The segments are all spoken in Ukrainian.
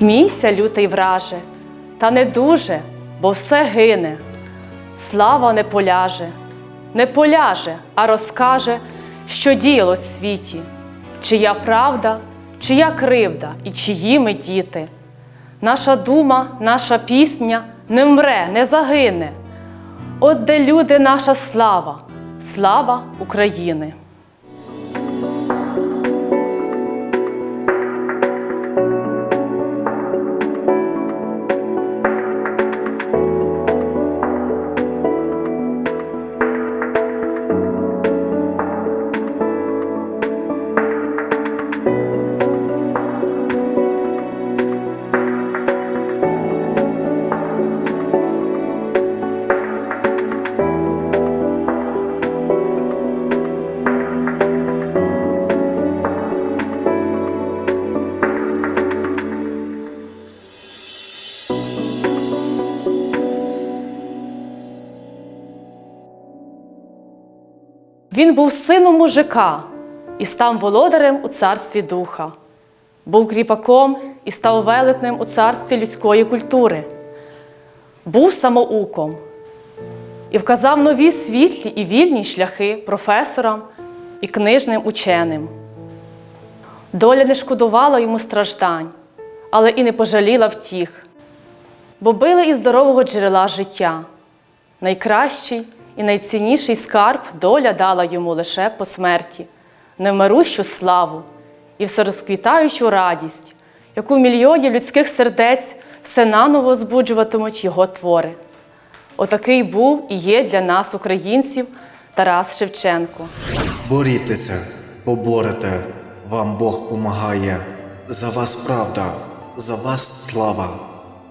Смійся, лютий враже, та не дуже, бо все гине. Слава не поляже, не поляже, а розкаже, що діяло в світі, чия правда, чия кривда і чиї ми діти. Наша дума, наша пісня не вмре, не загине. От де люди, наша слава, слава України. Він був сином мужика і став володарем у царстві духа, був кріпаком і став велетнем у царстві людської культури, був самоуком і вказав нові світлі і вільні шляхи професорам і книжним ученим. Доля не шкодувала йому страждань, але і не пожаліла втіх, бо били із здорового джерела життя. Найкращий і найцінніший скарб доля дала йому лише по смерті, невмирущу славу і всерозквітаючу радість, яку мільйонів людських сердець все наново збуджуватимуть його твори. Отакий був і є для нас, українців, Тарас Шевченко. Борітеся, поборете, вам Бог помагає. За вас правда, за вас слава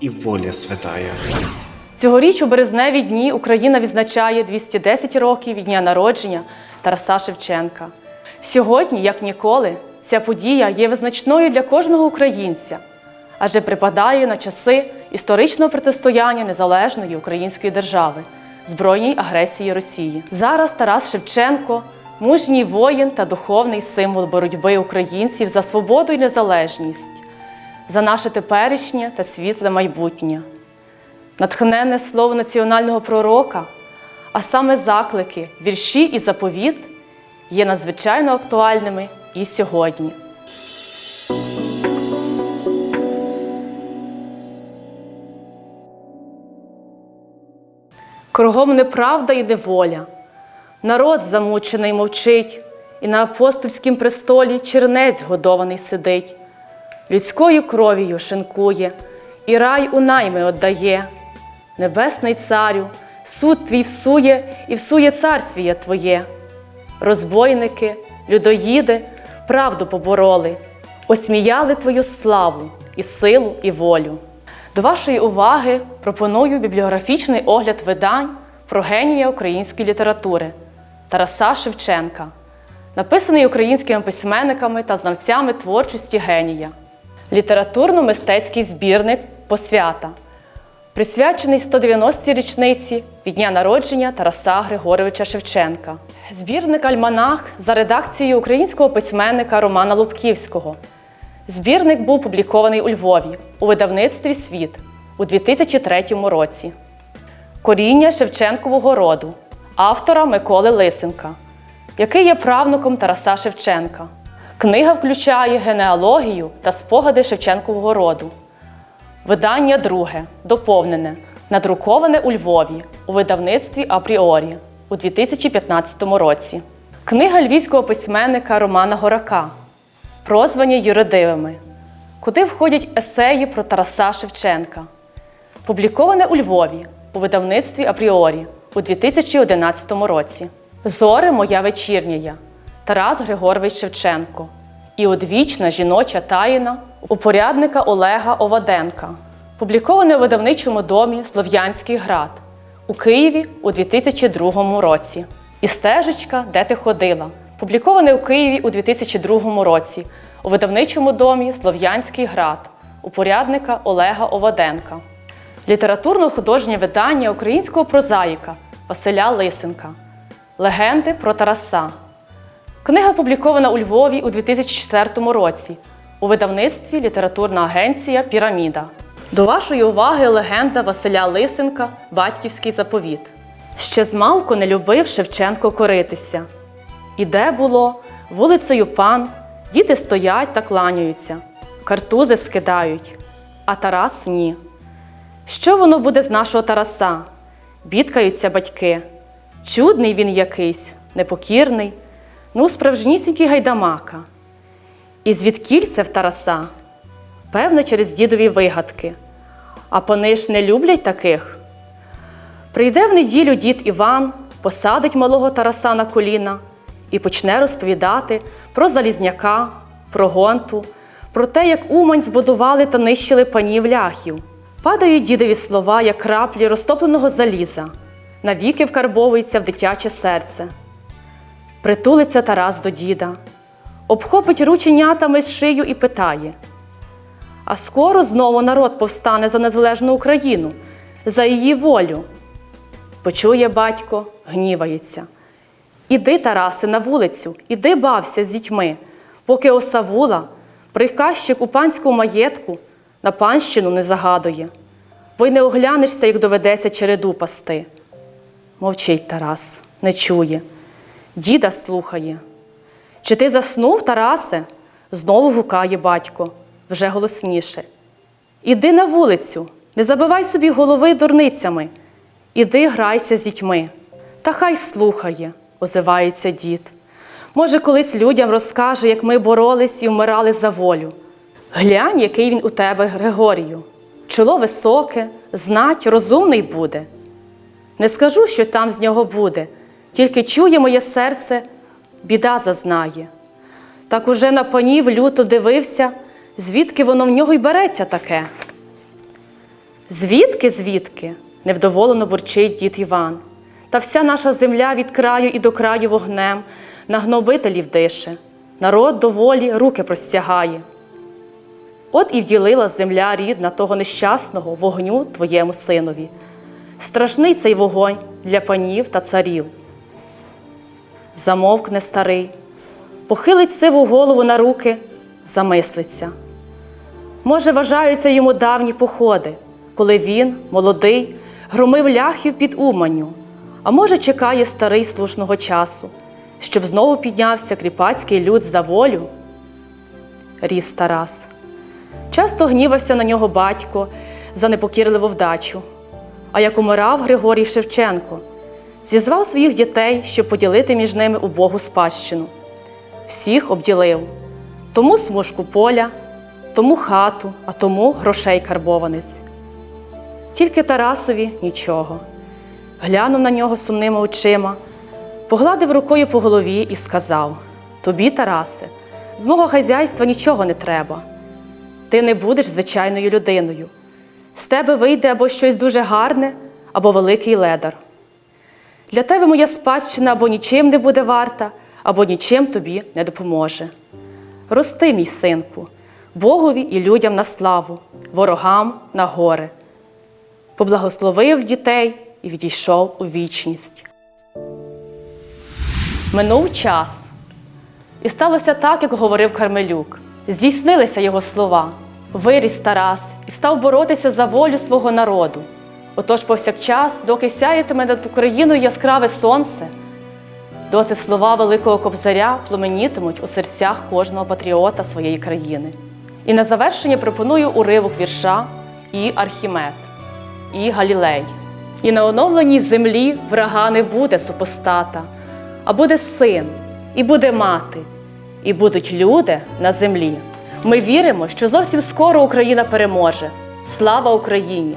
і воля святая. Цьогоріч у березневі дні Україна відзначає 210 років від дня народження Тараса Шевченка. Сьогодні, як ніколи, ця подія є визначною для кожного українця, адже припадає на часи історичного протистояння незалежної української держави збройній агресії Росії. Зараз Тарас Шевченко мужній воїн та духовний символ боротьби українців за свободу і незалежність, за наше теперішнє та світле майбутнє натхненне слово національного пророка, а саме заклики, вірші і заповіт є надзвичайно актуальними і сьогодні. Кругом неправда і неволя. Народ замучений мовчить, і на апостольськім престолі чернець годований сидить, людською кров'ю шинкує, і рай у найми отдає. Небесний царю, суд твій всує і всує царствіє Твоє. Розбойники, людоїди, правду побороли, осміяли Твою славу і силу, і волю. До вашої уваги пропоную бібліографічний огляд видань про генія української літератури Тараса Шевченка, написаний українськими письменниками та знавцями творчості генія, літературно-мистецький збірник Посвята присвячений 190-й річниці від дня народження Тараса Григоровича Шевченка. Збірник Альманах за редакцією українського письменника Романа Лубківського. Збірник був публікований у Львові у видавництві Світ у 2003 році. Коріння Шевченкового роду автора Миколи Лисенка, який є правнуком Тараса Шевченка. Книга включає генеалогію та спогади Шевченкового роду. Видання друге, доповнене, надруковане у Львові у видавництві Апріорі у 2015 році. Книга львівського письменника Романа Горака, прозвані юридивими, куди входять есеї про Тараса Шевченка, публіковане у Львові у видавництві Апріорі у 2011 році. Зори моя вечірнія Тарас Григорович Шевченко і одвічна жіноча таїна упорядника Олега Оваденка, публіковане у видавничому домі Слов'янський град у Києві у 2002 році. І стежечка, де ти ходила, публіковане у Києві у 2002 році у видавничому домі Слов'янський град упорядника Олега Оваденка. Літературно-художнє видання українського прозаїка Василя Лисенка Легенди про Тараса. Книга опублікована у Львові у 2004 році у видавництві Літературна агенція Піраміда. До вашої уваги легенда Василя Лисенка Батьківський заповіт. Ще змалку не любив Шевченко коритися. Іде було, вулицею пан, діти стоять та кланяються, картузи скидають, а Тарас ні. Що воно буде з нашого Тараса? Бідкаються батьки. Чудний він якийсь, непокірний, ну, справжнісінький гайдамака. І звідкіль це в Тараса? Певно, через дідові вигадки. А пани ж не люблять таких. Прийде в неділю дід Іван, посадить малого Тараса на коліна і почне розповідати про Залізняка, про гонту, про те, як Умань збудували та нищили панів ляхів. Падають дідові слова, як краплі розтопленого заліза, навіки вкарбовуються в дитяче серце. Притулиться Тарас до діда, обхопить рученятами з шию і питає: А скоро знову народ повстане за незалежну Україну, за її волю. Почує батько, гнівається. Іди, Тарасе, на вулицю, іди бався з дітьми, поки осавула, приказчик у панському маєтку на панщину не загадує, бо й не оглянешся, як доведеться череду пасти. Мовчить Тарас, не чує, діда слухає. Чи ти заснув, Тарасе? знову гукає батько, вже голосніше. Іди на вулицю, не забивай собі голови дурницями. Іди грайся з дітьми. Та хай слухає, озивається дід. Може, колись людям розкаже, як ми боролись і вмирали за волю. Глянь, який він у тебе, Григорію. Чоло високе, знать, розумний буде. Не скажу, що там з нього буде, тільки чує моє серце, біда зазнає. Так уже на панів люто дивився, звідки воно в нього й береться таке. Звідки, звідки? невдоволено бурчить дід Іван. Та вся наша земля від краю і до краю вогнем на гнобителів дише, народ до волі руки простягає. От і вділила земля рідна того нещасного вогню твоєму синові. Страшний цей вогонь для панів та царів. Замовкне старий, похилить сиву голову на руки, замислиться. Може, вважаються йому давні походи, коли він, молодий, громив ляхів під Уманню, а може, чекає старий слушного часу, щоб знову піднявся кріпацький люд за волю? Ріс Тарас. Часто гнівався на нього батько за непокірливу вдачу. А як умирав Григорій Шевченко, зізвав своїх дітей, щоб поділити між ними убогу спадщину. Всіх обділив тому смужку поля, тому хату, а тому грошей карбованець. Тільки Тарасові нічого. Глянув на нього сумними очима, погладив рукою по голові і сказав: Тобі, Тарасе, з мого хазяйства нічого не треба. Ти не будеш звичайною людиною. З тебе вийде або щось дуже гарне, або великий ледар. Для тебе моя спадщина або нічим не буде варта, або нічим тобі не допоможе. Рости, мій синку, Богові і людям на славу, ворогам на горе. Поблагословив дітей і відійшов у вічність. Минув час. І сталося так, як говорив Кармелюк. Здійснилися його слова. Виріс Тарас і став боротися за волю свого народу. Отож, повсякчас, доки сяєтиме над Україною яскраве сонце, доти слова Великого Кобзаря пломенітимуть у серцях кожного патріота своєї країни. І на завершення пропоную уривок вірша і Архімед, і Галілей. І на оновленій землі врага не буде супостата, а буде син, і буде мати, і будуть люди на землі. Ми віримо, що зовсім скоро Україна переможе. Слава Україні!